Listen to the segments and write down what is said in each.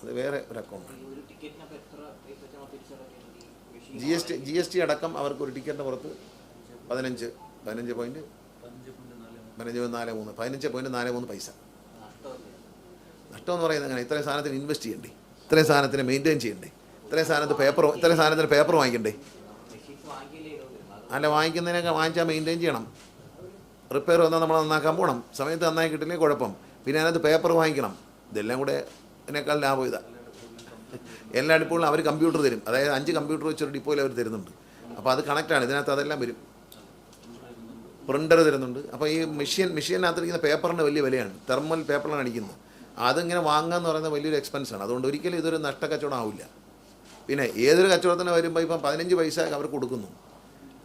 അത് വേറെ ഒരു അക്കൗണ്ടാണ് G S T G S T അടക്കം അവർക്ക് ഒരു ടിക്കറ്റിന് പുറത്ത് പതിനഞ്ച് പതിനഞ്ച് പോയിന്റ് പതിനഞ്ച് പോയിന്റ് നാല് മൂന്ന്. പതിനഞ്ച് പോയിന്റ് നാല് മൂന്ന് പൈസ. നഷ്ടമെന്ന് നഷ്ടം എന്ന് പറയുന്നത് അങ്ങനെ ഇത്രയും സാധനത്തിന് ഇൻവെസ്റ്റ് ചെയ്യണ്ടേ? ഇത്രയും സാധനത്തിന് മെയിന്റെയിൻ ചെയ്യണ്ടേ? ഇത്രയും സാധനത്തിന് പേപ്പർ ഇത്രയും സാധനത്തിന് പേപ്പർ വാങ്ങിക്കണ്ടേ? അല്ല വാങ്ങിക്കുന്നതിനൊക്കെ വാങ്ങിച്ചാൽ മെയിന്റെയിൻ ചെയ്യണം. റിപ്പയർ വന്നാൽ നമ്മൾ നന്നാക്കാൻ പോകണം സമയത്ത് നന്നായി കിട്ടില്ലെങ്കിൽ കുഴപ്പം. പിന്നെ അതിനകത്ത് പേപ്പർ വാങ്ങിക്കണം. ഇതെല്ലാം കൂടെ ഇതിനേക്കാൾ ലാഭം ഇതാ. എല്ലാ ഡിപ്പോകളിലും അവർ കമ്പ്യൂട്ടർ തരും. അതായത് അഞ്ച് കമ്പ്യൂട്ടർ വെച്ചൊരു ഡിപ്പോയിൽ അവർ തരുന്നുണ്ട്. അപ്പോൾ അത് കണക്റ്റാണ് ഇതിനകത്ത് അതെല്ലാം വരും. പ്രിന്റർ തരുന്നുണ്ട്. അപ്പോൾ ഈ മെഷീൻ മെഷീനകത്തിരിക്കുന്ന പേപ്പറിന് വലിയ വിലയാണ്. തെർമൽ പേപ്പറാണ് അടിക്കുന്നത്. അതിങ്ങനെ വാങ്ങുക എന്ന് പറയുന്നത് വലിയൊരു എക്സ്പെൻസാണ് അതുകൊണ്ട് ഒരിക്കലും ഇതൊരു നഷ്ടക്കച്ചവടം ആവില്ല. പിന്നെ ഏതൊരു കച്ചവടത്തിന് വരുമ്പോൾ ഇപ്പം പതിനഞ്ച് പൈസ അവർ കൊടുക്കുന്നു.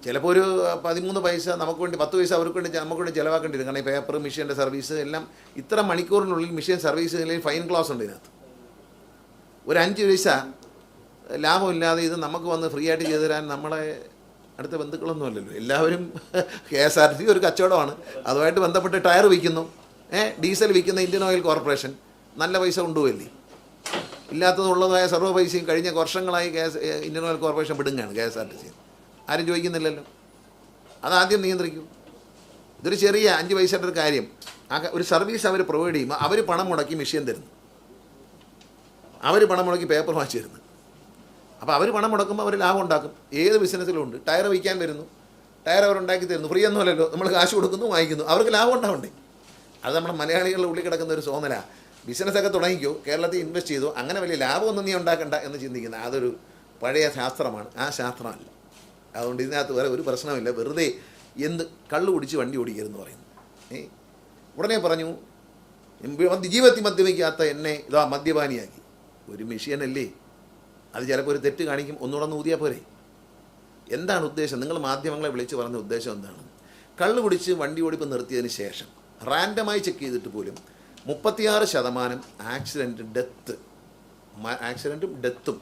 ചിലപ്പോൾ ഒരു പതിമൂന്ന് പൈസ നമുക്ക് വേണ്ടി പത്ത് പൈസ അവർക്ക് വേണ്ടി നമുക്ക് വേണ്ടി ചിലവാക്കേണ്ടി വരും കാരണം ഈ പേപ്പർ മെഷീന്റെ സർവീസ് എല്ലാം ഇത്ര മണിക്കൂറിനുള്ളിൽ മെഷീൻ സർവീസ് അല്ലെങ്കിൽ ഫൈൻ ക്ലാസ് ഉണ്ട് ഇതിനകത്ത്. ഒരു അഞ്ച് പൈസ ലാഭമില്ലാതെ ഇത് നമുക്ക് വന്ന് ഫ്രീ ആയിട്ട് ചെയ്തു തരാൻ നമ്മളെ അടുത്ത ബന്ധുക്കളൊന്നും അല്ലല്ലോ. എല്ലാവരും കെ എസ് ആർ ടി ഒരു കച്ചവടമാണ്. അതുമായിട്ട് ബന്ധപ്പെട്ട് ടയർ വിൽക്കുന്നു. ഏ ഡീസൽ വിൽക്കുന്ന ഇന്ത്യൻ ഓയിൽ കോർപ്പറേഷൻ നല്ല പൈസ കൊണ്ടുപോയില്ലേ? ഇല്ലാത്തതുള്ളതായ സർവ പൈസയും കഴിഞ്ഞ വർഷങ്ങളായി K S Indian oil corporation വിടുകയാണ് K S R T C. ആരും ചോദിക്കുന്നില്ലല്ലോ. അതാദ്യം നിയന്ത്രിക്കും. ഇതൊരു ചെറിയ അഞ്ച് പൈസയുടെ ഒരു കാര്യം. ആ ഒരു സർവീസ് അവർ പ്രൊവൈഡ് ചെയ്യുമ്പോൾ അവർ പണം മുടക്കി മെഷീൻ തരുന്നു. അവർ പണം മുടക്കി പേപ്പർ വാങ്ങിച്ചു തരുന്നു. അപ്പോൾ അവർ പണം മുടക്കുമ്പോൾ അവർ ലാഭം ഉണ്ടാക്കും. ഏത് ബിസിനസ്സിലും ഉണ്ട്. ടയർ വിൽക്കാൻ വരുന്നു. ടയർ അവർ ഉണ്ടാക്കി തരുന്നു. ഫ്രീ ഒന്നുമല്ലല്ലോ നമ്മൾ കാശ് കൊടുക്കുന്നു വാങ്ങിക്കുന്നു. അവർക്ക് ലാഭം ഉണ്ടാവണ്ടേ അത് നമ്മുടെ മലയാളികളുടെ ഉള്ളിൽ കിടക്കുന്ന ഒരു സോന്നല ബിസിനസ്സൊക്കെ തുടങ്ങിക്കോ കേരളത്തിൽ ഇൻവെസ്റ്റ് ചെയ്തു അങ്ങനെ വലിയ ലാഭമൊന്നും നീ ഉണ്ടാക്കണ്ട എന്ന് ചിന്തിക്കുന്ന. അതൊരു പഴയ ശാസ്ത്രമാണ്. ആ ശാസ്ത്രമല്ല. അതുകൊണ്ട് ഇതിനകത്ത് വേറെ ഒരു പ്രശ്നമില്ല വെറുതെ എന്ത് കള്ളു കുടിച്ച് വണ്ടി ഓടിക്കരുതെന്ന് പറയുന്നു. ഏ? ഉടനെ പറഞ്ഞു ജീവിതത്തിൽ മദ്യപിക്കാത്ത എന്നെ ഇതാ മദ്യപാനിയാക്കി. ഒരു മെഷീനല്ലേ. അത് ചിലപ്പോൾ ഒരു തെറ്റ് കാണിക്കും. ഒന്നുകൂടെ ഒന്ന് ഊതിയാൽ പോരെ. എന്താണ് ഉദ്ദേശം? നിങ്ങൾ മാധ്യമങ്ങളെ വിളിച്ച് പറഞ്ഞ ഉദ്ദേശം എന്താണ്? കള്ളു കുടിച്ച് വണ്ടി ഓടിപ്പ് നിർത്തിയതിന് ശേഷം റാൻഡമായി ചെക്ക് ചെയ്തിട്ട് പോലും മുപ്പത്തിയാറ് ശതമാനം ആക്സിഡന്റ് ഡെത്ത് ആക്സിഡന്റും ഡെത്തും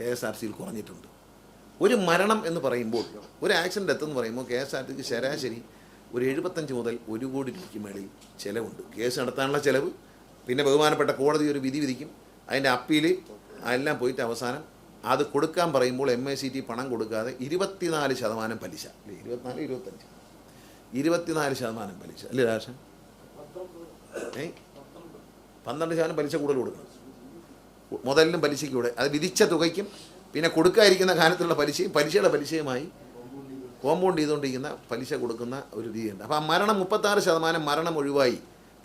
കെ എസ് ആർ സിയിൽ കുറഞ്ഞിട്ടുണ്ട്. ഒരു മരണം എന്ന് പറയുമ്പോൾ ഒരു ആക്സിഡന്റ് എന്ന് പറയുമ്പോൾ കെ എസ് ആർ ടിക്ക് ശരാശരി ഒരു എഴുപത്തഞ്ച് മുതൽ ഒരു കോടി രൂപയ്ക്ക് മേളിൽ ചിലവുണ്ട് കേസ് നടത്താനുള്ള ചിലവ് പിന്നെ ബഹുമാനപ്പെട്ട കോടതി ഒരു വിധി വിധിക്കും അതിന്റെ അപ്പീൽ എല്ലാം പോയിട്ട് അവസാനം അത് കൊടുക്കാൻ പറയുമ്പോൾ എം എ സി ടി പണം കൊടുക്കാതെ ഇരുപത്തിനാല് ശതമാനം പലിശ അല്ലേ ഇരുപത്തിനാല് ഇരുപത്തഞ്ച് ഇരുപത്തിനാല് ശതമാനം പലിശ അല്ലേ രാഷൻ ഏ പന്ത്രണ്ട് ശതമാനം പലിശ കൂടുതൽ കൊടുക്കണം മുതലിനും പലിശയ്ക്ക് കൂടെ അത് വിധിച്ച തുകയ്ക്കും പിന്നെ കൊടുക്കാതിരിക്കുന്ന കാലത്തുള്ള പലിശയും പലിശയുടെ പലിശയുമായി കോമ്പൗണ്ട് ചെയ്തുകൊണ്ടിരിക്കുന്ന പലിശ കൊടുക്കുന്ന ഒരു രീതിയുണ്ട്. അപ്പോൾ ആ മരണം മുപ്പത്താറ് ശതമാനം മരണം ഒഴിവായി.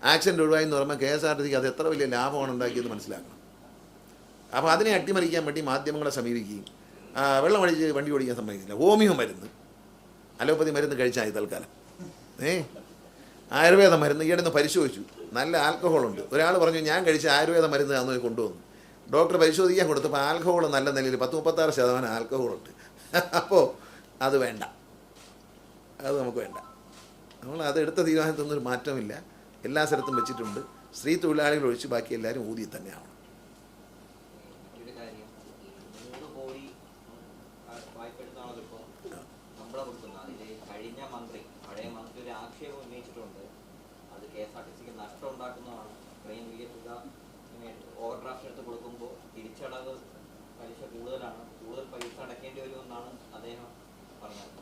ആക്സിഡന്റ് ഒഴിവായി എന്ന് പറയുമ്പോൾ കെ എസ് ആർ ടി സിക്ക് അത് എത്ര വലിയ ലാഭമാണ് ഉണ്ടാക്കിയെന്ന് മനസ്സിലാക്കണം. അപ്പോൾ അതിനെ അട്ടിമറിക്കാൻ വേണ്ടി മാധ്യമങ്ങളെ സമീപിക്കുകയും ആ, വെള്ളം അടിച്ച് വണ്ടി ഓടിക്കാൻ സമ്മതിക്കില്ല ഹോമിയോ മരുന്ന്. അലോപ്പതി മരുന്ന് കഴിച്ചാൽ മതി തൽക്കാലം. ഏ? ആയുർവേദ മരുന്ന്. ഈയിടെ പരിശോധിച്ചു. നല്ല ആൽക്കഹോളുണ്ട്. ഒരാൾ പറഞ്ഞു ഞാൻ കഴിച്ച ആയുർവേദ മരുന്ന് അന്ന് കൊണ്ടുവന്നു. ഡോക്ടർ പരിശോധിക്കാൻ കൊടുത്തപ്പോൾ ആൽക്കഹോൾ നല്ല നിലയിൽ പത്ത് മുപ്പത്താറ് ശതമാനം ആൽക്കഹോളുണ്ട്. അപ്പോൾ അത് വേണ്ട. അത് നമുക്ക് വേണ്ട. നമ്മൾ അത് എടുത്ത തീരുമാനത്തൊന്നും ഒരു മാറ്റമില്ല. എല്ലാ സ്ഥലത്തും വെച്ചിട്ടുണ്ട്. സ്ത്രീ തൊഴിലാളികൾ ഒഴിച്ച് ബാക്കി എല്ലാവരും ഊതി തന്നെയാണ് ഒരു കാര്യം മൂന്ന് കോടി ആ, വായ്പ എടുത്താണല്ലോ ഇപ്പോൾ ശമ്പളം കൊടുക്കുന്നത് അതിൽ കഴിഞ്ഞ മന്ത്രി പഴയ മന്ത്രി ഒരു ആക്ഷേപം ഉന്നയിച്ചിട്ടുണ്ട് അത് കെ എസ് ആർ ടി സിക്ക് നഷ്ടം ഉണ്ടാക്കുന്നതാണ് ഇത്രയും വലിയ തുക ഓവർ ഡ്രാഫ്റ്റ് എടുത്ത് കൊടുക്കുമ്പോൾ തിരിച്ചടവ് പലിശ കൂടുതലാണ് കൂടുതൽ പൈസ അടക്കേണ്ടി വരുമെന്നാണ് അദ്ദേഹം പറഞ്ഞത്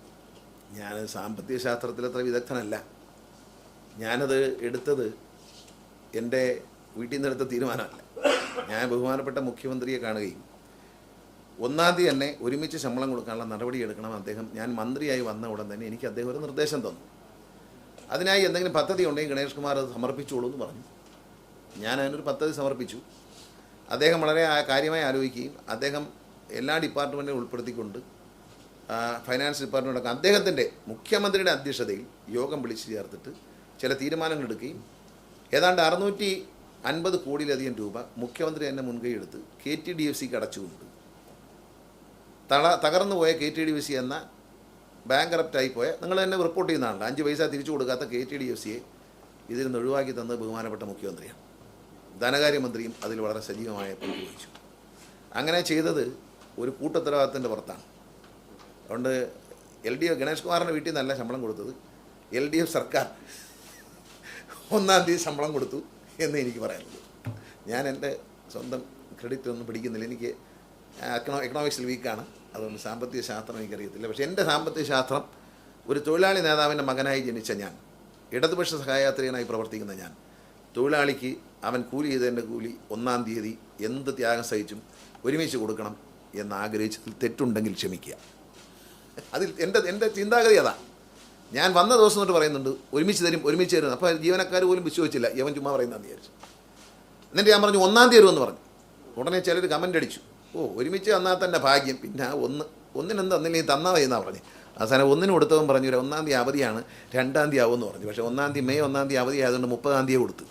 ഞാൻ സാമ്പത്തിക ശാസ്ത്രത്തിൽ അത്ര വിദഗ്ധനല്ല. ഞാനത് എടുത്തത് എന്റെ വീട്ടിൽ നിന്ന് എടുത്ത തീരുമാനമല്ല. ഞാൻ ബഹുമാനപ്പെട്ട മുഖ്യമന്ത്രിയെ കാണുകയും ഒന്നാം തീയതി തന്നെ ഒരുമിച്ച് ശമ്പളം കൊടുക്കാനുള്ള നടപടി എടുക്കണം അദ്ദേഹം. ഞാൻ മന്ത്രിയായി വന്ന ഉടൻ തന്നെ എനിക്ക് അദ്ദേഹം ഒരു നിർദ്ദേശം തന്നു. അതിനായി എന്തെങ്കിലും പദ്ധതി ഉണ്ടെങ്കിൽ ഗണേഷ് കുമാർ അത് സമർപ്പിച്ചോളൂ എന്ന് പറഞ്ഞു. ഞാൻ അതിനൊരു പദ്ധതി സമർപ്പിച്ചു. അദ്ദേഹം വളരെ കാര്യമായി ആലോചിക്കുകയും അദ്ദേഹം എല്ലാ ഡിപ്പാർട്ട്മെന്റും ഉൾപ്പെടുത്തിക്കൊണ്ട് ആ, ഡിപ്പാർട്ട്മെന്റ് ഡിപ്പാർട്ട്മെന്റൊക്കെ അദ്ദേഹത്തിന്റെ മുഖ്യമന്ത്രിയുടെ അധ്യക്ഷതയിൽ യോഗം വിളിച്ചു ചേർത്തിട്ട് ചില തീരുമാനങ്ങൾ എടുക്കുകയും ഏതാണ്ട് അറുന്നൂറ്റി അൻപത് കോടിയിലധികം രൂപ മുഖ്യമന്ത്രി തന്നെ മുൻകൈ എടുത്ത് കെ ടി ഡി എഫ് സിക്ക് അടച്ചുകൊണ്ട് തള തകർന്നു പോയ K T D F C എന്ന ബാങ്ക് കറപ്റ്റായി പോയ നിങ്ങൾ തന്നെ റിപ്പോർട്ട് ചെയ്യുന്നതാണല്ലോ. അഞ്ച് പൈസ തിരിച്ചു കൊടുക്കാത്ത കെ ടി ഡി എഫ് സിയെ ഇതിൽ നിന്ന് ഒഴിവാക്കി തന്നത് ബഹുമാനപ്പെട്ട മുഖ്യമന്ത്രിയാണ്. ധനകാര്യമന്ത്രിയും അതിൽ വളരെ സജീവമായ പങ്ക് വഹിച്ചു. അങ്ങനെ ചെയ്തത് ഒരു കൂട്ടുത്തരവാദിത്തത്തിന്റെ പുറത്താണ്. അതുകൊണ്ട് എൽ ഡി എഫ് ഗണേഷ് കുമാറിന്റെ വീട്ടിൽ നിന്നല്ല ശമ്പളം കൊടുത്തത്. എൽ ഡി എഫ് സർക്കാർ ഒന്നാം തീയതി ശമ്പളം കൊടുത്തു എന്ന് എനിക്ക് പറയാനുള്ളൂ. ഞാൻ എന്റെ സ്വന്തം ക്രെഡിറ്റ് ഒന്നും പിടിക്കുന്നില്ല. എനിക്ക് എക്കണോ എക്കണോമിക്സിൽ വീക്കാണ് അതുകൊണ്ട് സാമ്പത്തിക ശാസ്ത്രം എനിക്കറിയത്തില്ല. പക്ഷേ എന്റെ സാമ്പത്തിക ശാസ്ത്രം ഒരു തൊഴിലാളി നേതാവിന്റെ മകനായി ജനിച്ച ഞാൻ ഇടതുപക്ഷ സഹായാത്രികനായി പ്രവർത്തിക്കുന്ന ഞാൻ തൊഴിലാളിക്ക് അവൻ കൂലി ചെയ്തതിന്റെ കൂലി ഒന്നാം തീയതി എന്ത് ത്യാഗം സഹിച്ചും ഒരുമിച്ച് കൊടുക്കണം എന്ന് ആഗ്രഹിച്ചതിൽ തെറ്റുണ്ടെങ്കിൽ ക്ഷമിക്കുക. അതിൽ എന്റെ എന്റെ ചിന്താഗതി അതാ. ഞാൻ വന്ന ദിവസം തൊട്ട് പറയുന്നുണ്ട് ഒരുമിച്ച് തരും ഒരുമിച്ച് തരും. അപ്പോൾ ജീവനക്കാർ പോലും വിശ്വസിച്ചില്ല യവൻ ചുമ്മാ പറയുന്നതെന്ന് വിചാരിച്ചു. എന്നിട്ട് ഞാൻ പറഞ്ഞു ഒന്നാം തീയതി എന്ന് പറഞ്ഞു. ഉടനെ ചിലർ കമന്റ് അടിച്ചു. ഓ ഒരുമിച്ച് തന്നാൽ തന്നെ ഭാഗ്യം. പിന്നെ ഒന്ന് ഒന്നിനെന്ത് തന്നില്ലെങ്കിൽ തന്നാൽ മതി എന്നാണ് പറഞ്ഞു. അവസാനം ഒന്നിന് കൊടുത്തവൻ പറഞ്ഞു "ഒരു ഒന്നാം തീയതി അവധിയാണ്. രണ്ടാം തീയതി ആവുമെന്ന് പറഞ്ഞു. പക്ഷേ ഒന്നാം തീയതി മെയ് ഒന്നാം തീയതി അവധി ആയതുകൊണ്ട് മുപ്പതാം തീയതി കൊടുത്തു.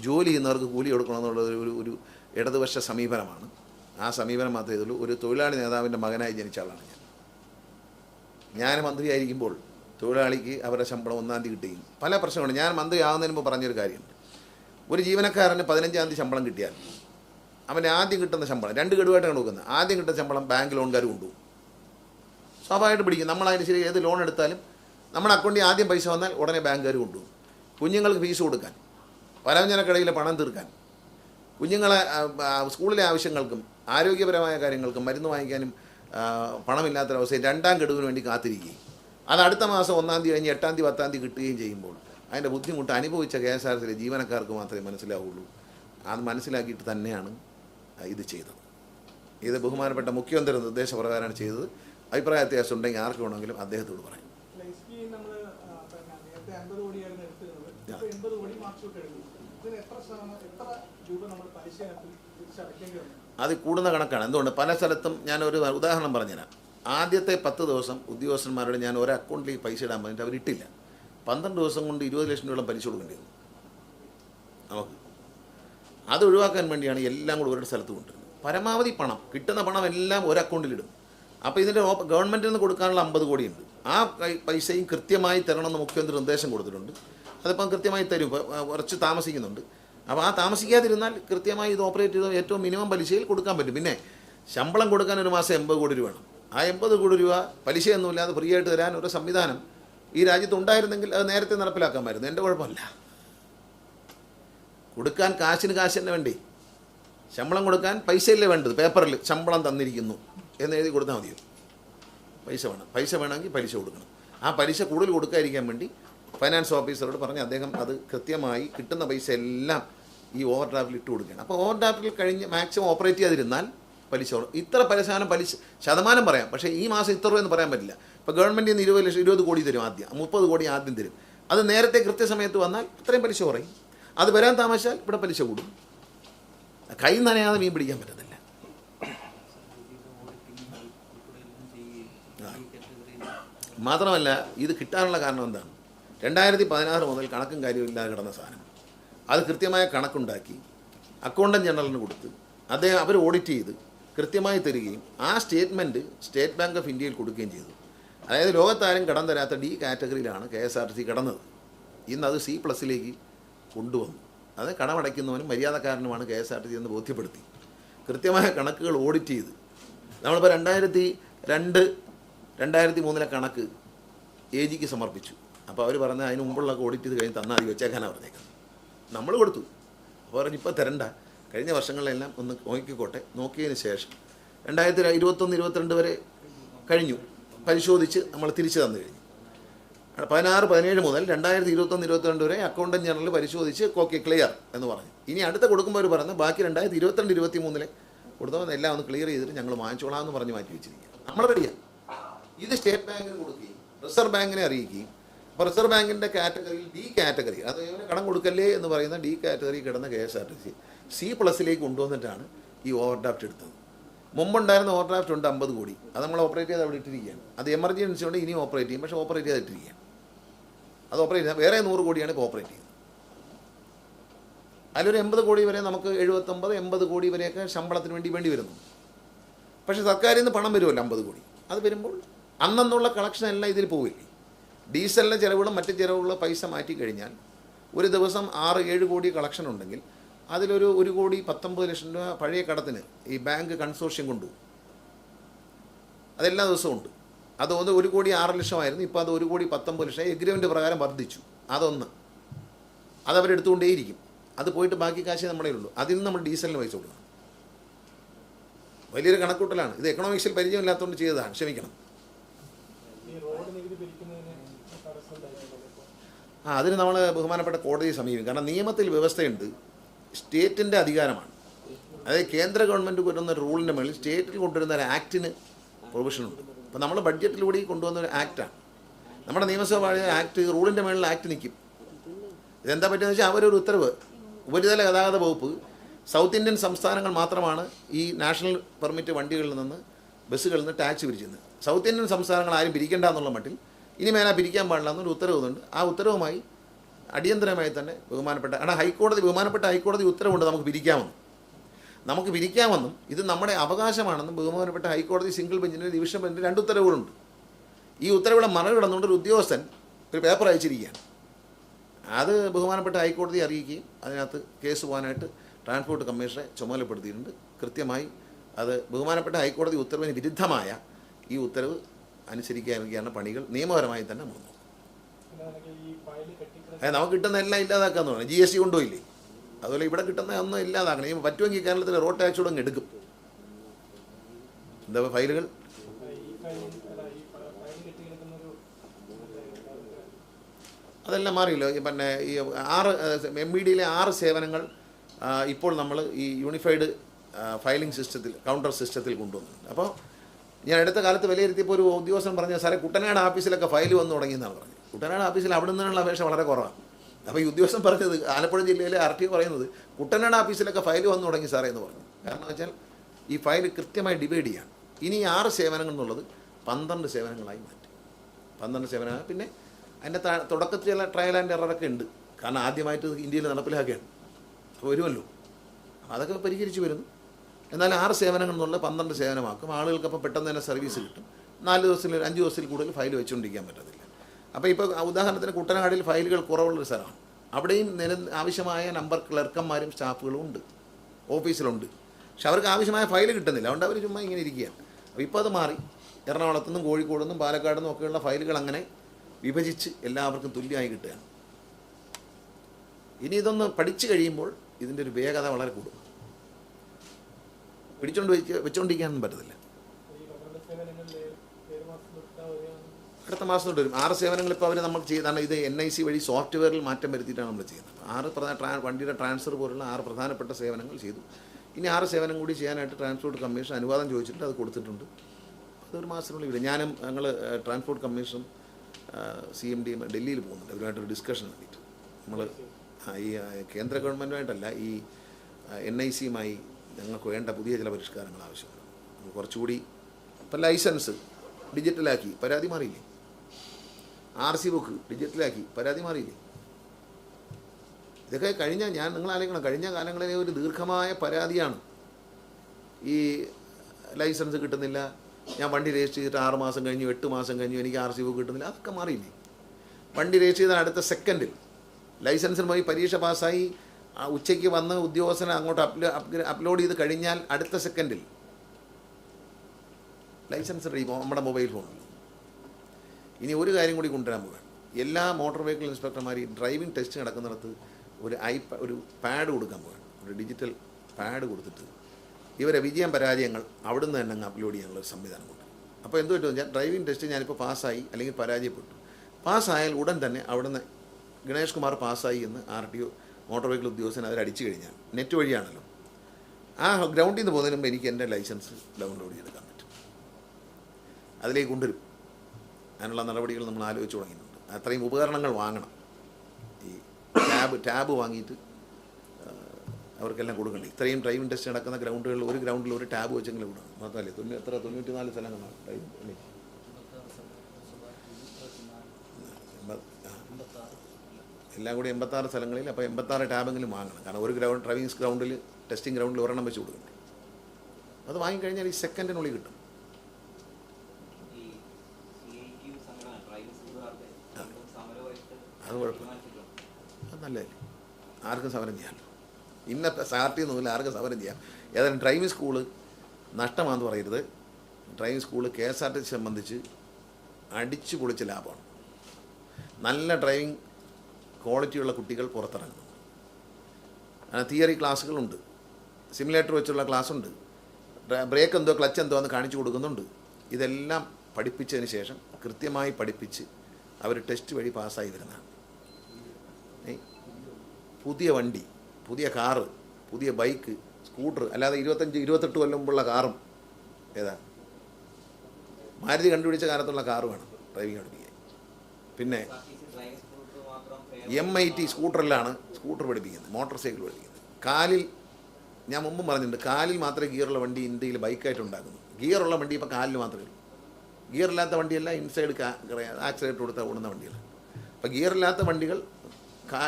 ജോലി ചെയ്യുന്നവർക്ക് കൂലി കൊടുക്കണമെന്നുള്ളത് ഒരു ഒരു ഇടതുപക്ഷ സമീപനമാണ്. ആ സമീപനം മാത്രമേ ഇതുള്ളൂ. ഒരു തൊഴിലാളി നേതാവിന്റെ മകനായി ജനിച്ച ആളാണ് ഞാൻ. ഞാൻ മന്ത്രിയായിരിക്കുമ്പോൾ തൊഴിലാളിക്ക് അവരുടെ ശമ്പളം ഒന്നാം തീയതി കിട്ടുകയും പല പ്രശ്നങ്ങളുണ്ട്. ഞാൻ മന്ത്രി ആകുന്നതിന് മുമ്പ് പറഞ്ഞൊരു കാര്യമുണ്ട്. ഒരു ജീവനക്കാരന് പതിനഞ്ചാം തീയതി ശമ്പളം കിട്ടിയാൽ അവന്റെ ആദ്യം കിട്ടുന്ന ശമ്പളം രണ്ട് ഗഡുവായിട്ടാണ് കൊടുക്കുന്നത്. ആദ്യം കിട്ടുന്ന ശമ്പളം ബാങ്ക് ലോൺകാർ കൊണ്ടുപോകും. സ്വാഭാവികമായിട്ട് പിടിക്കും. നമ്മളതിന് ശരി ഏത് ലോൺ എടുത്താലും നമ്മുടെ അക്കൗണ്ടിൽ ആദ്യം പൈസ വന്നാൽ ഉടനെ ബാങ്കുകാർ കൊണ്ടുപോകും. കുഞ്ഞുങ്ങൾക്ക് ഫീസ് കൊടുക്കാൻ പലവ്യഞ്ജനക്കടയിലെ പണം തീർക്കാൻ കുഞ്ഞുങ്ങളെ സ്കൂളിലെ ആവശ്യങ്ങൾക്കും ആരോഗ്യപരമായ കാര്യങ്ങൾക്ക് മരുന്ന് വാങ്ങിക്കാനും പണമില്ലാത്തൊരവസ്ഥയിൽ രണ്ടാം ഗഡുവിന് വേണ്ടി കാത്തിരിക്കുകയും. അത് അടുത്ത മാസം ഒന്നാം തീയതി കഴിഞ്ഞ് എട്ടാം തീയതി പത്താം തീയതി കിട്ടുകയും ചെയ്യുമ്പോൾ അതിന്റെ ബുദ്ധിമുട്ട് അനുഭവിച്ച കെ എസ് ആർ സിയിലെ ജീവനക്കാർക്ക് മാത്രമേ മനസ്സിലാവുള്ളൂ. അത് മനസ്സിലാക്കിയിട്ട് തന്നെയാണ് ഇത് ചെയ്തത്. ഇത് ബഹുമാനപ്പെട്ട മുഖ്യമന്ത്രി നിർദ്ദേശപ്രകാരമാണ് ചെയ്തത്. അഭിപ്രായ വ്യത്യാസം ഉണ്ടെങ്കിൽ ആർക്ക് വേണമെങ്കിലും അദ്ദേഹത്തോട് പറയും. എത്ര ശതമാനം എത്ര രൂപ നമ്മൾ പലിശ ഇനത്തിൽ തിരിച്ചടയ്ക്കേണ്ടി വന്നു? അത് കൂടുന്ന കണക്കാണ്. എന്തുകൊണ്ട്? പല സ്ഥലത്തും ഞാൻ ഒരു ഉദാഹരണം പറഞ്ഞുതരാം. ആദ്യത്തെ പത്ത് ദിവസം ഉദ്യോഗസ്ഥന്മാരോട് ഞാൻ ഒരു അക്കൗണ്ടിലേക്ക് പൈസ ഇടാൻ പറഞ്ഞിട്ട് അവരിട്ടില്ല. പന്ത്രണ്ട് ദിവസം കൊണ്ട് ഇരുപത് ലക്ഷം രൂപ പലിശ കൊടുക്കേണ്ടി വന്നു. നമുക്ക്. അത് ഒഴിവാക്കാൻ വേണ്ടിയാണ് എല്ലാം കൂടെ ഒരു സ്ഥലത്ത് കൊണ്ടുവരുന്നത്. പരമാവധി പണം കിട്ടുന്ന പണം എല്ലാം ഒരു അക്കൗണ്ടിലിടും അപ്പോൾ ഇതിന്റെ ഗവൺമെന്റിൽ നിന്ന് കൊടുക്കാനുള്ള അമ്പത് കോടിയുണ്ട്. ആ പൈസയും കൃത്യമായി തരണമെന്ന് മുഖ്യമന്ത്രി നിർദ്ദേശം കൊടുത്തിട്ടുണ്ട്. അതിപ്പം കൃത്യമായി തരും. കുറച്ച് താമസിക്കുന്നുണ്ട്. അപ്പോൾ ആ താമസിക്കാതിരുന്നാൽ കൃത്യമായി ഇത് ഓപ്പറേറ്റ് ചെയ്ത് ഏറ്റവും മിനിമം പലിശയിൽ കൊടുക്കാൻ പറ്റും. പിന്നെ ശമ്പളം കൊടുക്കാൻ ഒരു മാസം എൺപത് കോടി രൂപ വേണം ആ എൺപത് കോടി രൂപ പലിശയൊന്നുമില്ലാതെ ഫ്രീ ആയിട്ട് തരാൻ ഒരു സംവിധാനം ഈ രാജ്യത്ത് ഉണ്ടായിരുന്നെങ്കിൽ അത് നേരത്തെ നടപ്പിലാക്കാമായിരുന്നു. എന്റെ കുഴപ്പമില്ല. കൊടുക്കാൻ കാശിന് കാശ് തന്നെ വേണ്ടേ? ശമ്പളം കൊടുക്കാൻ പൈസയല്ലേ വേണ്ടത്? പേപ്പറിൽ ശമ്പളം തന്നിരിക്കുന്നു എന്ന് എഴുതി കൊടുത്താൽ മതിയോ? പൈസ വേണം. പൈസ വേണമെങ്കിൽ പലിശ കൊടുക്കണം. ആ പലിശ കൂടുതൽ കൊടുക്കാതിരിക്കാൻ വേണ്ടി ഫൈനാൻസ് ഓഫീസറോട് പറഞ്ഞ് അദ്ദേഹം അത് കൃത്യമായി കിട്ടുന്ന പൈസ എല്ലാം ഈ ഓവർ ഡ്രാഫ്റ്റിൽ ഇട്ട് കൊടുക്കുകയാണ്. അപ്പോൾ ഓവർ ഡ്രാഫ്റ്റിൽ കഴിഞ്ഞ് മാക്സിമം ഓപ്പറേറ്റ് ചെയ്യാതിരുന്നാൽ പലിശ ഇത്ര പലിശാനം പലിശ ശതമാനം പറയാം. പക്ഷേ ഈ മാസം ഇത്ര എന്ന് പറയാൻ പറ്റില്ല. ഇപ്പോൾ ഗവൺമെന്റ് നിന്ന് ഇരുപത് ലക്ഷം ഇരുപത് കോടി തരും ആദ്യം. മുപ്പത് കോടി ആദ്യം തരും. അത് നേരത്തെ കൃത്യസമയത്ത് വന്നാൽ ഇത്രയും പലിശ കുറയും. അത് വരാൻ താമസിച്ചാൽ ഇവിടെ പലിശ കൂടും. കൈ നനയാതെ മീൻ പിടിക്കാൻ പറ്റത്തില്ല. മാത്രമല്ല ഇത് കിട്ടാനുള്ള കാരണം എന്താണ്? രണ്ടായിരത്തി പതിനാറ് മുതൽ കണക്കും കാര്യമില്ലാതെ കിടന്ന സാധനം. അത് കൃത്യമായ കണക്കുണ്ടാക്കി അക്കൗണ്ടന്റ് ജനറലിന് കൊടുത്ത് അദ്ദേഹം അവർ ഓഡിറ്റ് ചെയ്ത് കൃത്യമായി തരികയും ആ സ്റ്റേറ്റ്മെന്റ് സ്റ്റേറ്റ് ബാങ്ക് ഓഫ് ഇന്ത്യയിൽ കൊടുക്കുകയും ചെയ്തു. അതായത് ലോകത്താരും കടം തരാത്ത D കാറ്റഗറിയിലാണ് K S R T C കടന്നത്. ഇന്ന് അത് സി പ്ലസിലേക്ക് കൊണ്ടുവന്നു. അത് കടമടയ്ക്കുന്നവനും മര്യാദക്കാരനുമാണ് K S R T C എന്ന് ബോധ്യപ്പെടുത്തി. കൃത്യമായ കണക്കുകൾ ഓഡിറ്റ് ചെയ്ത്. നമ്മളിപ്പോൾ രണ്ടായിരത്തി രണ്ട് രണ്ടായിരത്തി മൂന്നിലെ കണക്ക് എ ജിക്ക് സമർപ്പിച്ചു. അപ്പോൾ അവർ പറഞ്ഞ അതിന് മുമ്പുള്ള ഓഡിറ്റ് ഇത് കഴിഞ്ഞ് തന്നാൽ മതി വെച്ചേക്കാനാണ് പറഞ്ഞേക്കുന്നത്. നമ്മൾ കൊടുത്തു. അപ്പോൾ പറഞ്ഞു ഇപ്പോൾ തരണ്ട. കഴിഞ്ഞ വർഷങ്ങളിലെല്ലാം ഒന്ന് നോക്കിക്കോട്ടെ. നോക്കിയതിന് ശേഷം രണ്ടായിരത്തി ഇരുപത്തൊന്ന് ഇരുപത്തിരണ്ട് വരെ കഴിഞ്ഞു. പരിശോധിച്ച് നമ്മൾ തിരിച്ചു തന്നു കഴിഞ്ഞു. പതിനാറ് പതിനേഴ് മുതൽ രണ്ടായിരത്തി ഇരുപത്തൊന്ന് ഇരുപത്തിരണ്ട് വരെ അക്കൗണ്ടന്റ് ജനറൽ പരിശോധിച്ച് ഓക്കെ ക്ലിയർ എന്ന് പറഞ്ഞു. ഇനി അടുത്ത കൊടുക്കുമ്പോൾ അവർ പറഞ്ഞു ബാക്കി രണ്ടായിരത്തി ഇരുപത്തിരണ്ട് ഇരുപത്തി മൂന്നിലെ കൊടുത്തവൻ എല്ലാം ഒന്ന് ക്ലിയർ ചെയ്തിട്ട് ഞങ്ങൾ വാങ്ങിച്ചോളാം എന്ന് പറഞ്ഞ് മാറ്റി വെച്ചിരിക്കുക നമ്മൾ റെഡിയാണ് ഇത് സ്റ്റേറ്റ് ബാങ്കിന് കൊടുക്കുകയും റിസർവ് ബാങ്കിനെ അറിയിക്കുകയും റിസർവ് ബാങ്കിന്റെ കാറ്റഗറിയിൽ ഡി കാറ്റഗറി അത് കടം കൊടുക്കല്ലേ എന്ന് പറയുന്ന ഡി കാറ്റഗറി കിടന്ന K S R T C C പ്ലസിലേക്ക് കൊണ്ടുവന്നിട്ടാണ് ഈ ഓവർ ഡ്രാഫ്റ്റ് എടുത്തത്. മുമ്പുണ്ടായിരുന്ന ഓവർ ഡ്രാഫ്റ്റ് ഉണ്ട് അമ്പത് കോടി. അത് നമ്മൾ ഓപ്പറേറ്റ് ചെയ്ത് അവിടെ ഇട്ടിരിക്കുകയാണ്. അത് എമർജൻസി ഉണ്ട് ഇനിയും ഓപ്പറേറ്റ് ചെയ്യും. പക്ഷേ ഓപ്പറേറ്റ് ചെയ്തിട്ടിരിക്കുകയാണ് അത് ഓപ്പറേറ്റ് വേറെ നൂറ് കോടിയാണ് ഇപ്പോൾ ഓപ്പറേറ്റ് ചെയ്യുന്നത്. അതിലൊരു എൺപത് കോടി വരെ നമുക്ക് എഴുപത്തൊമ്പത് എൺപത് കോടി വരെയൊക്കെ ശമ്പളത്തിന് വേണ്ടി വേണ്ടി വരുന്നു. പക്ഷേ സർക്കാരിൽ നിന്ന് പണം വരുമല്ലോ അമ്പത് കോടി. അത് വരുമ്പോൾ അന്നെന്നുള്ള കളക്ഷൻ എല്ലാം ഇതിൽ പോവില്ലേ? ഡീസലിന്റെ ചിലവുകളും മറ്റ് ചിലവുകളും പൈസ മാറ്റി കഴിഞ്ഞാൽ ഒരു ദിവസം ആറ് ഏഴ് കോടി കളക്ഷൻ ഉണ്ടെങ്കിൽ അതിലൊരു ഒരു കോടി പത്തൊമ്പത് ലക്ഷം രൂപ പഴയ കടത്തിന് ഈ ബാങ്ക് കൺസോർഷ്യം കൊണ്ടുപോകും അതെല്ലാ ദിവസവും ഉണ്ട്. അത് ഒന്ന് ഒരു കോടി ആറ് ലക്ഷമായിരുന്നു. ഇപ്പോൾ അത് ഒരു കോടി പത്തൊമ്പത് ലക്ഷം. എഗ്രിമെന്റ് പ്രകാരം വർദ്ധിച്ചു. അതൊന്ന്. അതവരെടുത്തുകൊണ്ടേയിരിക്കും അത് പോയിട്ട് ബാക്കി കാശ് നമ്മുടെ ഉള്ളൂ അതിൽ നിന്ന് നമ്മൾ ഡീസലിന് പൈസ കൊടുക്കണം. വലിയൊരു കണക്കൂട്ടലാണ്. ഇത് എക്കണോമിക്സിൽ പരിചയമില്ലാത്തതുകൊണ്ട് ചെയ്തതാണ്. ക്ഷമിക്കണം ഈ റോഡ് നികുതി പിരിക്കുന്നതിന് തടസ്സം ഉണ്ടായിട്ടുണ്ടല്ലോ ഇപ്പോൾ ആ അതിന് നമ്മൾ ബഹുമാനപ്പെട്ട കോടതിയെ സമീപിക്കും. കാരണം നിയമത്തിൽ വ്യവസ്ഥയുണ്ട്. സ്റ്റേറ്റിന്റെ അധികാരമാണ്. അതായത് കേന്ദ്ര ഗവൺമെന്റ് കൊണ്ടുവന്ന റൂളിന്റെ മേളിൽ സ്റ്റേറ്റിൽ കൊണ്ടുവരുന്ന ഒരു ആക്ടിന് പ്രൊവിഷനുണ്ട് അപ്പോൾ നമ്മൾ ബഡ്ജറ്റിലൂടെ കൊണ്ടുവന്ന ഒരു ആക്റ്റാണ്. നമ്മുടെ നിയമസഭ ആക്ട് റൂളിന്റെ മേളിൽ ആക്ട് നിൽക്കും. ഇതെന്താ പറ്റുന്നത് വെച്ചാൽ അവരൊരു ഉത്തരവ്. ഉപരിതല ഗതാഗത വകുപ്പ് സൗത്ത് ഇന്ത്യൻ സംസ്ഥാനങ്ങൾ മാത്രമാണ് ഈ നാഷണൽ പെർമിറ്റ് വണ്ടികളിൽ നിന്ന് ബസ്സുകളിൽ നിന്ന് ടാക്സ് പിരിച്ചിരുന്നത്. സൗത്ത് ഇന്ത്യൻ സംസ്ഥാനങ്ങൾ ആരും പിരിക്കേണ്ട എന്നുള്ള മട്ടിൽ ഇനി മേന പിരിക്കാൻ പാടില്ല എന്നൊരു ഉത്തരവുണ്ട് ആ ഉത്തരവുമായി അടിയന്തരമായി തന്നെ ബഹുമാനപ്പെട്ട കാരണം ഹൈക്കോടതി ബഹുമാനപ്പെട്ട ഹൈക്കോടതി ഉത്തരവുണ്ട് നമുക്ക് പിരിക്കാമെന്ന്. നമുക്ക് പിരിക്കാമെന്നും ഇത് നമ്മുടെ അവകാശമാണെന്നും ബഹുമാനപ്പെട്ട ഹൈക്കോടതി സിംഗിൾ ബെഞ്ചിന് ഡിവിഷൻ ബെഞ്ചിന്റെ രണ്ട് ഉത്തരവുകളുണ്ട്. ഈ ഉത്തരവുകളെ മറികടന്നുകൊണ്ട് ഒരു ഉദ്യോഗസ്ഥൻ ഒരു പേപ്പർ അയച്ചിരിക്കുകയാണ്. അത് ബഹുമാനപ്പെട്ട ഹൈക്കോടതി അറിയിക്കുകയും അതിനകത്ത് കേസ് പോകാനായിട്ട് ട്രാൻസ്പോർട്ട് കമ്മീഷനെ ചുമതലപ്പെടുത്തിയിട്ടുണ്ട്. കൃത്യമായി അത് ബഹുമാനപ്പെട്ട ഹൈക്കോടതി ഉത്തരവിന് വിരുദ്ധമായ ഈ ഉത്തരവ് അനുസരിക്കാനൊക്കെയാണ് പണികൾ നിയമപരമായി തന്നെ നമ്മൾ നോക്കും ഈ അതായത് നമുക്ക് കിട്ടുന്ന എല്ലാം ഇല്ലാതാക്കാന്ന് പറഞ്ഞു. ജി എസ് ടി കൊണ്ടുപോയില്ലേ? അതുപോലെ ഇവിടെ കിട്ടുന്ന ഒന്നും ഇല്ലാതാക്കണം. ഇനി പറ്റുമെങ്കിൽ കേരളത്തിൽ റോഡ് ടാക്സ് കൂടെ എടുക്കും. എന്താ ഫയലുകൾ? ഈ ഈ അതെല്ലാം മാറിയല്ലോ. ഈ പിന്നെ ഈ ആറ് എം ബി ഡിയിലെ ആറ് സേവനങ്ങൾ ഇപ്പോൾ നമ്മൾ ഈ യൂണിഫൈഡ് ഫയലിംഗ് സിസ്റ്റത്തിൽ കൗണ്ടർ സിസ്റ്റത്തിൽ കൊണ്ടുവന്നു അപ്പോൾ ഞാൻ അടുത്ത കാലത്ത് വിലയിരുത്തിയപ്പോൾ ഒരു ഉദ്യോഗസ്ഥൻ പറഞ്ഞു സാറേ കുട്ടനാട് ഓഫീസിലൊക്കെ ഫയൽ വന്നു തുടങ്ങിയെന്നാണ് പറഞ്ഞത്. കുട്ടനാട് ഓഫീസിൽ അവിടെ നിന്നുള്ള അപേക്ഷ വളരെ കുറവാണ്. അപ്പോൾ ഈ ഉദ്യോഗസ്ഥൻ പറഞ്ഞത് ആലപ്പുഴ ജില്ലയിലെ ആർ ടി പറയുന്നത് കുട്ടനാട് ഓഫീസിലൊക്കെ ഫയൽ വന്നു തുടങ്ങി സാറേ എന്ന് പറഞ്ഞു. കാരണം വെച്ചാൽ ഈ ഫയൽ കൃത്യമായി ഡിവൈഡ് ചെയ്യാം ഇനി ആറ് സേവനങ്ങൾ എന്നുള്ളത് പന്ത്രണ്ട് സേവനങ്ങളായി മാറ്റി. പന്ത്രണ്ട് സേവനങ്ങൾ. പിന്നെ അതിന്റെ തുടക്കത്തിൽ ചില ട്രയൽ ആൻഡ് എററൊക്കെ ഉണ്ട്. കാരണം ആദ്യമായിട്ട് ഇന്ത്യയിൽ നടപ്പിലാക്കുകയാണ് അപ്പോൾ വരുമല്ലോ. അതൊക്കെ പരിഹരിച്ച് വരുന്നു. എന്നാൽ ആറ് സേവനങ്ങൾ എന്നുള്ള പന്ത്രണ്ട് സേവനമാക്കും. ആളുകൾക്ക് അപ്പോൾ പെട്ടെന്ന് തന്നെ സർവീസ് കിട്ടും. നാല് ദിവസത്തിൽ അഞ്ച് ദിവസത്തിൽ കൂടുതൽ ഫയൽ വെച്ചുകൊണ്ടിരിക്കാൻ പറ്റത്തില്ല. അപ്പോൾ ഇപ്പോൾ ഉദാഹരണത്തിന് കുട്ടനാടിൽ ഫയലുകൾ കുറവുള്ളൊരു സ്ഥലമാണ്. അവിടെയും നില ആവശ്യമായ നമ്പർ ക്ലർക്കന്മാരും സ്റ്റാഫുകളും ഉണ്ട്. ഓഫീസിലുണ്ട്. പക്ഷെ അവർക്ക് ആവശ്യമായ ഫയൽ കിട്ടുന്നില്ല. അതുകൊണ്ട് അവർ ചുമ്മാ ഇങ്ങനെ ഇരിക്കുകയാണ് അപ്പോൾ ഇപ്പോൾ അത് മാറി. എറണാകുളത്തു നിന്നും കോഴിക്കോട് നിന്നും പാലക്കാട് നിന്നും ഒക്കെയുള്ള ഫയലുകൾ അങ്ങനെ വിഭജിച്ച് എല്ലാവർക്കും തുല്യമായി കിട്ടുകയാണ്. ഇനി ഇതൊന്ന് പഠിച്ചു കഴിയുമ്പോൾ ഇതിന്റെ ഒരു വേഗത വളരെ കൂടും. പിടിച്ചോണ്ട് വെച്ച് വെച്ചുകൊണ്ടിരിക്കാനൊന്നും പറ്റത്തില്ല. അടുത്ത മാസം തൊട്ട് വരും. ആറ് സേവനങ്ങൾ ഇപ്പോൾ അവർ നമ്മൾ ചെയ്താണ് ഇത് എൻ ഐ സി വഴി സോഫ്റ്റ്വെയറിൽ മാറ്റം വരുത്തിയിട്ടാണ് നമ്മൾ ചെയ്യുന്നത്. ആറ് പ്രധാന ട്രാ വണ്ടിയുടെ ട്രാൻസ്ഫർ പോലുള്ള ആറ് പ്രധാനപ്പെട്ട സേവനങ്ങൾ ചെയ്തു. ഇനി ആറ് സേവനം കൂടി ചെയ്യാനായിട്ട് ട്രാൻസ്പോർട്ട് കമ്മീഷൻ അനുവാദം ചോദിച്ചിട്ട് അത് കൊടുത്തിട്ടുണ്ട്. അതൊരു മാസത്തിനുള്ളിൽ വരും. ഞാനും ഞങ്ങൾ ട്രാൻസ്പോർട്ട് കമ്മീഷനും സി എം ഡിയും ഡൽഹിയിൽ പോകുന്നുണ്ട്. അവരുമായിട്ടൊരു ഡിസ്കഷൻ വേണ്ടിയിട്ട് നമ്മൾ ഈ കേന്ദ്ര ഗവൺമെന്റുമായിട്ടല്ല ഈ എൻ ഐ സിയുമായി ഞങ്ങൾക്ക് വേണ്ട പുതിയ ചില പരിഷ്കാരങ്ങൾ ആവശ്യമാണ്. കുറച്ചുകൂടി ഇപ്പം ലൈസൻസ് ഡിജിറ്റലാക്കി പരാതി മാറിയില്ലേ? ആർ സി ബുക്ക് ഡിജിറ്റലാക്കി പരാതി മാറിയില്ലേ? ഇതൊക്കെ കഴിഞ്ഞ ഞാൻ നിങ്ങൾ ആലോചിക്കണം കഴിഞ്ഞ കാലങ്ങളിലെ ഒരു ദീർഘമായ പരാതിയാണ് ഈ ലൈസൻസ് കിട്ടുന്നില്ല. ഞാൻ വണ്ടി രജിസ്റ്റർ ചെയ്തിട്ട് ആറ് മാസം കഴിഞ്ഞു എട്ട് മാസം കഴിഞ്ഞു എനിക്ക് ആർ സി ബുക്ക് കിട്ടുന്നില്ല. അതൊക്കെ മാറിയില്ലേ? വണ്ടി രജിസ്റ്റർ ചെയ്ത അടുത്ത സെക്കൻഡിൽ ലൈസൻസിന് പോയി പരീക്ഷ പാസ്സായി ഉച്ചയ്ക്ക് വന്ന് ഉദ്യോഗസ്ഥനെ അങ്ങോട്ട് അപ്ലോ അപ്ലോഡ് ചെയ്ത് കഴിഞ്ഞാൽ അടുത്ത സെക്കൻഡിൽ ലൈസൻസ് റെഡി നമ്മുടെ മൊബൈൽ ഫോണിൽ ഇനി ഒരു കാര്യം കൂടി കൊണ്ടുവരാൻ പോവുകയാണ് എല്ലാ മോട്ടോർ വെഹിക്കിൾ ഇൻസ്പെക്ടർമാരും ഡ്രൈവിംഗ് ടെസ്റ്റ് നടക്കുന്നിടത്ത് ഒരു ഐ ഒരു പാഡ് കൊടുക്കാൻ പോവുകയാണ് ഒരു ഡിജിറ്റൽ പാഡ് കൊടുത്തിട്ട് ഇവരെ വിജയം പരാജയങ്ങൾ അവിടുന്ന് തന്നെ അങ്ങ് അപ്ലോഡ് ചെയ്യാനുള്ള ഒരു സംവിധാനം കൊണ്ട് അപ്പോൾ എന്ത് പറ്റുമെന്ന് വെച്ചാൽ ഡ്രൈവിംഗ് ടെസ്റ്റ് ഞാനിപ്പോൾ പാസ്സായി അല്ലെങ്കിൽ പരാജയപ്പെട്ടു. പാസ്സായാൽ ഉടൻ തന്നെ അവിടുന്ന് ഗണേഷ് കുമാർ പാസ്സായി എന്ന് R T O motor vehicle ഉദ്യോഗസ്ഥൻ അവരടിച്ചു കഴിഞ്ഞാൽ നെറ്റ് വഴിയാണല്ലോ. ആ ഗ്രൗണ്ടിൽ നിന്ന് പോകുന്നതിന് മുമ്പ് എനിക്ക് എന്റെ ലൈസൻസ് ഡൗൺലോഡ് ചെയ്തെടുക്കാൻ പറ്റും. അതിലേക്ക് കൊണ്ടുവരും. അതിനുള്ള നടപടികൾ നമ്മൾ ആലോചിച്ച് തുടങ്ങിയിട്ടുണ്ട്. അത്രയും ഉപകരണങ്ങൾ വാങ്ങണം. ഈ ടാബ് ടാബ് വാങ്ങിയിട്ട് അവർക്കെല്ലാം കൊടുക്കണ്ടേ. ഇത്രയും ഡ്രൈവിംഗ് ടെസ്റ്റ് നടക്കുന്ന ഗ്രൗണ്ടുകളിൽ ഒരു ഗ്രൗണ്ടിൽ ഒരു ടാബ് വെച്ചെങ്കിലും കൊടുക്കണം മാത്രമല്ലേ തൊണ്ണൂറ്റി എത്ര തൊണ്ണൂറ്റി നാല് സ്ഥലങ്ങളാണ് ഡ്രൈവിംഗ് അല്ലേ? എൺപത്- ആ. എല്ലാം കൂടി എൺപത്താറ് സ്ഥലങ്ങളിൽ അപ്പോൾ എൺപത്താറ് ടാബെങ്കിലും വാങ്ങണം. കാരണം ഒരു ഗ്രൗണ്ട് ഡ്രൈവിംഗ് ഗ്രൗണ്ടിൽ ടെസ്റ്റിംഗ് ഗ്രൗണ്ടിൽ ഒരെണ്ണം വെച്ച് കൊടുക്കണ്ടേ അത് വാങ്ങിക്കഴിഞ്ഞാൽ ഈ സെക്കൻഡിനുള്ളിൽ കിട്ടും. അത് കുഴപ്പമില്ല. അത് നല്ലതല്ലേ. ആർക്കും സമരം ചെയ്യാമല്ലോ ഇന്നത്തെ സാർട്ടി ഒന്നുമില്ല ആർക്കും സമരം ചെയ്യാം ഏതായാലും ഡ്രൈവിംഗ് സ്കൂൾ നഷ്ടമാണെന്ന് പറയരുത്. Driving school K S R T C സംബന്ധിച്ച് അടിച്ചു പൊളിച്ച ലാഭമാണ്. നല്ല ഡ്രൈവിംഗ് ക്വാളിറ്റിയുള്ള കുട്ടികൾ പുറത്തിറങ്ങുന്നു. തിയറി ക്ലാസ്സുകളുണ്ട്. സിമുലേറ്റർ വെച്ചുള്ള ക്ലാസ്സുണ്ട്. ബ്രേക്ക് എന്തോ ക്ലച്ച് എന്തോ എന്ന് കാണിച്ചു കൊടുക്കുന്നുണ്ട്. ഇതെല്ലാം പഠിപ്പിച്ചതിന് ശേഷം കൃത്യമായി പഠിപ്പിച്ച് അവർ ടെസ്റ്റ് വഴി പാസ്സായി വരുന്നതാണ്. പുതിയ വണ്ടി പുതിയ കാറ് പുതിയ ബൈക്ക് സ്കൂട്ടർ അല്ലാതെ ഇരുപത്തഞ്ച് ഇരുപത്തെട്ട് കൊല്ലം മുമ്പുള്ള കാറും ഏതാ? മാരുതി കണ്ടുപിടിച്ച കാലത്തുള്ള കാറ് വേണം ഡ്രൈവിംഗ് പഠിപ്പിക്കാൻ പിന്നെ എം ഐ ടി സ്കൂട്ടറിലാണ് സ്കൂട്ടർ പഠിപ്പിക്കുന്നത് മോട്ടോർ സൈക്കിൾ പഠിപ്പിക്കുന്നത്. കാലിൽ ഞാൻ മുമ്പും പറഞ്ഞിട്ടുണ്ട് കാലിൽ മാത്രമേ ഗിയറുള്ള വണ്ടി ഇന്ത്യയിൽ ബൈക്കായിട്ട് ഉണ്ടാക്കുന്നു ഗിയറുള്ള വണ്ടി ഇപ്പോൾ കാലിൽ മാത്രമേ ഉള്ളൂ. ഗിയറില്ലാത്ത വണ്ടിയല്ല ഇൻസൈഡ് ആക്സിലേറ്റർ കൊടുത്ത ഓടുന്ന വണ്ടികൾ. അപ്പോൾ ഗിയറില്ലാത്ത വണ്ടികൾ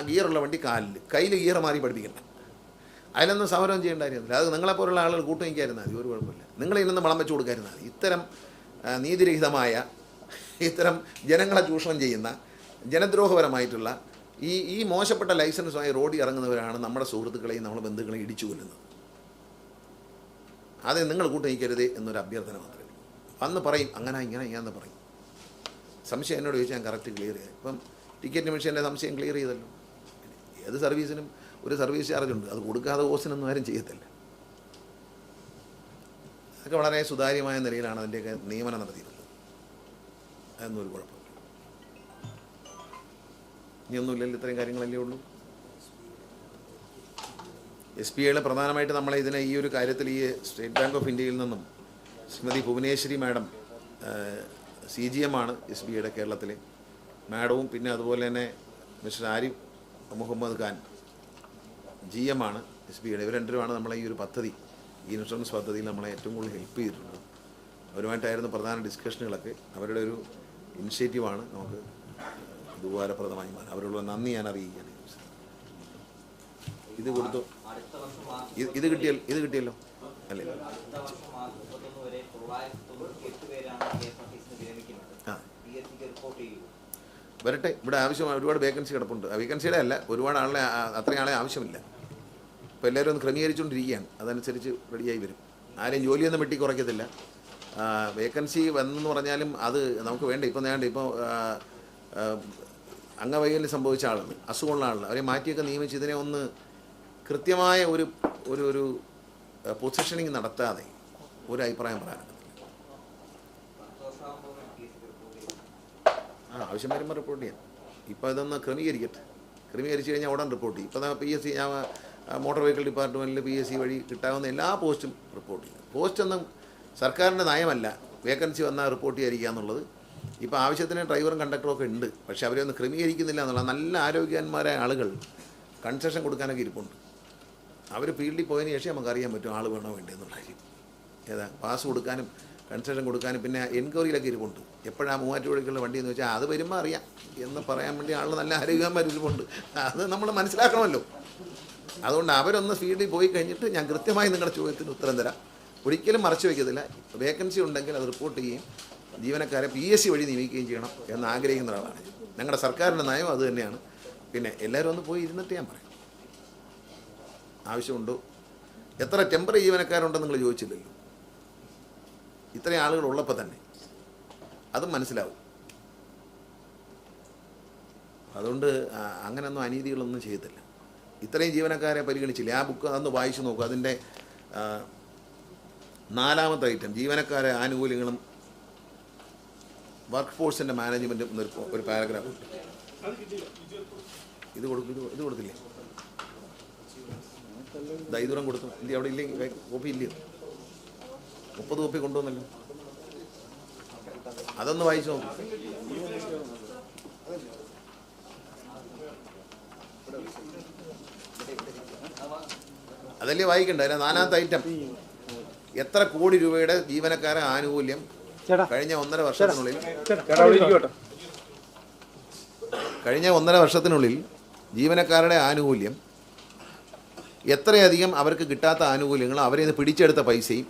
ഗിയറുള്ള വണ്ടി കാലിൽ കയ്യിൽ ഗിയർ മാറി പഠിപ്പിക്കണ്ട. അതിലൊന്നും സമരം ചെയ്യേണ്ട കാര്യമൊന്നുമില്ല. അത് നിങ്ങളെപ്പോലുള്ള ആളുകൾ കൂട്ടുനിൽക്കായിരുന്നാൽ മതി ഒരു കുഴപ്പമില്ല. നിങ്ങൾ ഇന്നൊന്ന് വളം വെച്ച് കൊടുക്കാതിരുന്നാൽ മതി. ഇത്തരം നീതിരഹിതമായ ഇത്തരം ജനങ്ങളെ ചൂഷണം ചെയ്യുന്ന ജനദ്രോഹപരമായിട്ടുള്ള ഈ ഈ മോശപ്പെട്ട ലൈസൻസുമായി റോഡിൽ ഇറങ്ങുന്നവരാണ് നമ്മുടെ സുഹൃത്തുക്കളെയും നമ്മുടെ ബന്ധുക്കളെയും ഇടിച്ചു കൊല്ലുന്നത്. അത് നിങ്ങൾ കൂട്ടു നിൽക്കരുതേ എന്നൊരു അഭ്യർത്ഥന മാത്രമേ വന്ന് പറയും അങ്ങനെ ഇങ്ങനെ ഇങ്ങനെ പറയും. സംശയം എന്നോട് ചോദിച്ചാൽ ഞാൻ കറക്റ്റ് ക്ലിയർ ചെയ്യാം. ഇപ്പം ടിക്കറ്റ് മെഷീന്റെ സംശയം ക്ലിയർ ചെയ്തല്ലോ. ഏത് സർവീസിനും ഒരു സർവീസ് ചാർജ് ഉണ്ട്. അത് കൊടുക്കാതെ ഓസിനൊന്നും ആരും ചെയ്യത്തില്ല. അതൊക്കെ വളരെ സുതാര്യമായ നിലയിലാണ് അതിന്റെയൊക്കെ നിയമനം നടത്തിയിട്ടുള്ളത്. അതൊന്നും ഒരു കുഴപ്പമില്ല. ഇനിയൊന്നുമില്ലല്ലോ ഇത്രയും കാര്യങ്ങളല്ലേ ഉള്ളൂ. എസ് ബി ഐയിൽ പ്രധാനമായിട്ട് നമ്മളെ ഇതിനെ ഈ ഒരു കാര്യത്തിൽ ഈ സ്റ്റേറ്റ് ബാങ്ക് ഓഫ് ഇന്ത്യയിൽ നിന്നും Shrimati Bhuvaneshwari madam C G M ആണ് എസ് ബി ഐയുടെ കേരളത്തിലെ. മാഡവും പിന്നെ അതുപോലെ തന്നെ mister Arif Mohammad Khan G M ആണ് എസ് ബി ഐയുടെ ഇവർ രണ്ടുപേരുമാണ് നമ്മളെ ഈ ഒരു പദ്ധതി ഈ ഇൻഷുറൻസ് പദ്ധതിയിൽ നമ്മളെ ഏറ്റവും കൂടുതൽ ഹെൽപ്പ് ചെയ്തിട്ടുള്ളത്. അവരുമായിട്ടായിരുന്നു പ്രധാന ഡിസ്കഷനുകളൊക്കെ. അവരുടെ ഒരു ഇനിഷ്യേറ്റീവാണ് നമുക്ക് ഇത് ഉപകാരപ്രദമായി മാറി. അവരോട് നന്ദി ഞാൻ അറിയിക്കുകയാണ്. ഇത് കൊടുത്തു. ഇത് കിട്ടിയല്ലോ ഇത് കിട്ടിയല്ലോ. അല്ലേ? ആ. വരട്ടെ ഇവിടെ ആവശ്യമായ ഒരുപാട് വേക്കൻസി കിടപ്പുണ്ട്. വേക്കൻസിയുടെ അല്ല ഒരുപാട് ആളെ അത്രയും ആളെ ആവശ്യമില്ല. ഇപ്പോൾ എല്ലാവരും ഒന്ന് ക്രമീകരിച്ചുകൊണ്ടിരിക്കുകയാണ്. അതനുസരിച്ച് റെഡിയായി വരും. ആരെയും ജോലിയൊന്നും വെട്ടി കുറയ്ക്കത്തില്ല. വേക്കൻസി വന്നെന്ന് പറഞ്ഞാലും അത് നമുക്ക് വേണ്ട. ഇപ്പം വേണ്ട. ഇപ്പോൾ അംഗവൈകല്യം സംഭവിച്ച ആളുകൾ അസുഖമുള്ള ആളുകൾ അവരെ മാറ്റിയൊക്കെ നിയമിച്ച് ഇതിനെ ഒന്ന് കൃത്യമായ ഒരു ഒരു ഒരു പൊസിഷനിങ് നടത്താതെ ഒരു അഭിപ്രായം പറയാനുണ്ട് പത്ത് വർഷമാകുമ്പോൾ പി എസ് സിക്ക് റിപ്പോർട്ട് ചെയ്യും ആ ആവശ്യം വരുമ്പോൾ റിപ്പോർട്ട് ചെയ്യാം. ഇപ്പോൾ ഇതൊന്ന് ക്രമീകരിക്കട്ടെ. ക്രമീകരിച്ച് കഴിഞ്ഞാൽ ഉടൻ റിപ്പോർട്ട് ചെയ്യും. ഇപ്പോൾ പി എസ് സി ഞാൻ മോട്ടോർ വെഹിക്കിൾ ഡിപ്പാർട്ട്മെന്റിൽ പി എസ് സി വഴി കിട്ടാവുന്ന എല്ലാ പോസ്റ്റും റിപ്പോർട്ട് ചെയ്യും. പോസ്റ്റൊന്നും സർക്കാരിന്റെ നയമല്ല. വേക്കൻസി വന്നാൽ റിപ്പോർട്ട് ചെയ്യാതിരിക്കുക എന്നുള്ളത് ഇപ്പോൾ ആവശ്യത്തിന് ഡ്രൈവറും കണ്ടക്ടറും ഒക്കെ ഉണ്ട്. പക്ഷേ അവരെയൊന്നും ക്രമീകരിക്കുന്നില്ല എന്നുള്ള നല്ല ആരോഗ്യവാന്മാരായ ആളുകൾ കൺസെഷൻ കൊടുക്കാനൊക്കെ ഇരിപ്പുണ്ട്. അവർ ഫീൽഡിൽ പോയതിന് ശേഷം നമുക്ക് അറിയാൻ പറ്റും ആൾ വേണോ വേണ്ടേ എന്നുള്ള കാര്യം. ഏതാ പാസ് കൊടുക്കാനും കൺസെഷൻ കൊടുക്കാനും പിന്നെ എൻക്വയറിയിലൊക്കെ ഇരിപ്പുണ്ട്. എപ്പോഴാണ് മൂവാറ്റുപുഴയ്ക്കുള്ള വണ്ടി എന്ന് വെച്ചാൽ അത് വരുമ്പോൾ അറിയാം. എന്ന് പറയാൻ വേണ്ടി ആൾ നല്ല ആരോഗ്യവാന്മാർ ഇരിപ്പുണ്ട്. അത് നമ്മൾ മനസ്സിലാക്കണമല്ലോ. അതുകൊണ്ട് അവരൊന്ന് ഫീൽഡിൽ പോയി കഴിഞ്ഞിട്ട് ഞാൻ കൃത്യമായി നിങ്ങളുടെ ചോദ്യത്തിന് ഉത്തരം തരാം. ഒരിക്കലും മറച്ചു വയ്ക്കത്തില്ല വേക്കൻസി ഉണ്ടെങ്കിൽ അത് റിപ്പോർട്ട് ചെയ്യുകയും ജീവനക്കാരെ പി എസ് സി വഴി നിയമിക്കുകയും ചെയ്യണം എന്ന് ആഗ്രഹിക്കുന്ന ഒരാളാണ്. ഞങ്ങളുടെ സർക്കാരിന്റെ നയം അത് തന്നെയാണ്. പിന്നെ എല്ലാവരും ഒന്ന് പോയി ഇരുന്നിട്ട് ഞാൻ പറയാം. ആവശ്യമുണ്ടോ? എത്ര ടെമ്പററി ജീവനക്കാരുണ്ടെന്ന് നിങ്ങൾ ചോദിച്ചില്ലല്ലോ. ഇത്രയും ആളുകൾ ഉള്ളപ്പോൾ തന്നെ അതും മനസ്സിലാവും. അതുകൊണ്ട് അങ്ങനെ അങ്ങനെയൊന്നും അനീതികളൊന്നും ചെയ്യത്തില്ല. ഇത്രയും ജീവനക്കാരെ പരിഗണിച്ചില്ല? ആ ബുക്ക് അതൊന്ന് വായിച്ചു നോക്കൂ. അതിന്റെ നാലാമത്തെ ഐറ്റം ജീവനക്കാരെ ആനുകൂല്യങ്ങളും വർക്ക് ഫോഴ്സിന്റെ മാനേജ്മെന്റും എന്നൊരു ഒരു പാരഗ്രാഫ് ഉണ്ട്. ഇത് കൊടുക്കും ഇത് ഇത് കൊടുത്തില്ലേ ദൈദൂരം കൊടുത്തു. ഇല്ല അവിടെ ഇല്ലെങ്കിൽ കോപ്പി ഇല്ലയോ? മുപ്പത് കോപ്പി കൊണ്ടുവന്നല്ലോ. അതൊന്ന് വായിച്ചു നോക്കും. അതല്ലേ വായിക്കണ്ട? അതിലെ നാലാമത്തെ ഐറ്റം എത്ര കോടി രൂപയുടെ ജീവനക്കാരെ ആനുകൂല്യം കഴിഞ്ഞ ഒന്നര വർഷത്തിനുള്ളിൽ കഴിഞ്ഞ ഒന്നര വർഷത്തിനുള്ളിൽ ജീവനക്കാരുടെ ആനുകൂല്യം എത്രയധികം അവർക്ക് കിട്ടാത്ത ആനുകൂല്യങ്ങൾ അവരെ നിന്ന് പിടിച്ചെടുത്ത പൈസയും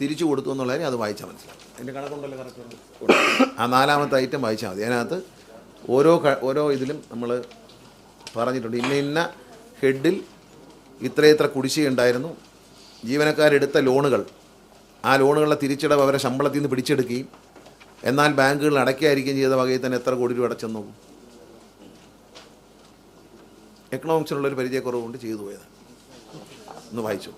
തിരിച്ചു കൊടുത്തു എന്നുള്ളതിനെ അത് വായിച്ചാൽ മനസ്സിലാവും. എന്റെ കണക്കുണ്ടല്ലോ കറക്റ്റ് ആ നാലാമത്തെ ഐറ്റം വായിച്ചാൽ മതി. അതിനകത്ത് ഓരോ ഓരോ ഇതിലും നമ്മൾ പറഞ്ഞിട്ടുണ്ട്. ഇന്ന ഇന്ന ഹെഡിൽ ഇത്ര ഇത്ര കുടിശ്ശിക ഉണ്ടായിരുന്നു. ജീവനക്കാരെടുത്ത ലോണുകൾ ആ ലോണുകളുടെ തിരിച്ചടവ് അവരെ ശമ്പളത്തിൽ നിന്ന് പിടിച്ചെടുക്കുകയും എന്നാൽ ബാങ്കുകൾ അടയ്ക്കായിരിക്കും ചെയ്ത വകയിൽ തന്നെ എത്ര കോടി രൂപ അടച്ചെന്ന്. എക്കണോമിക്സിനുള്ളൊരു പരിചയക്കുറവ് കൊണ്ട് ചെയ്തു പോയത് ഒന്ന് വായിച്ചു.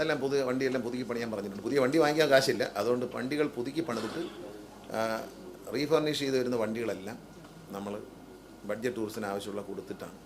അതെല്ലാം പുതിയ വണ്ടിയെല്ലാം പുതുക്കി പണിയാൻ പറഞ്ഞിട്ടുണ്ട്. പുതിയ വണ്ടി വാങ്ങിക്കാൻ കാശില്ല. അതുകൊണ്ട് വണ്ടികൾ പുതുക്കി പണിതിട്ട് റീഫർണിഷ് ചെയ്ത് വരുന്ന വണ്ടികളെല്ലാം നമ്മൾ ബഡ്ജറ്റ് ടൂറിസ്റ്റിന് ആവശ്യമുള്ള കൊടുത്തിട്ടാണ്.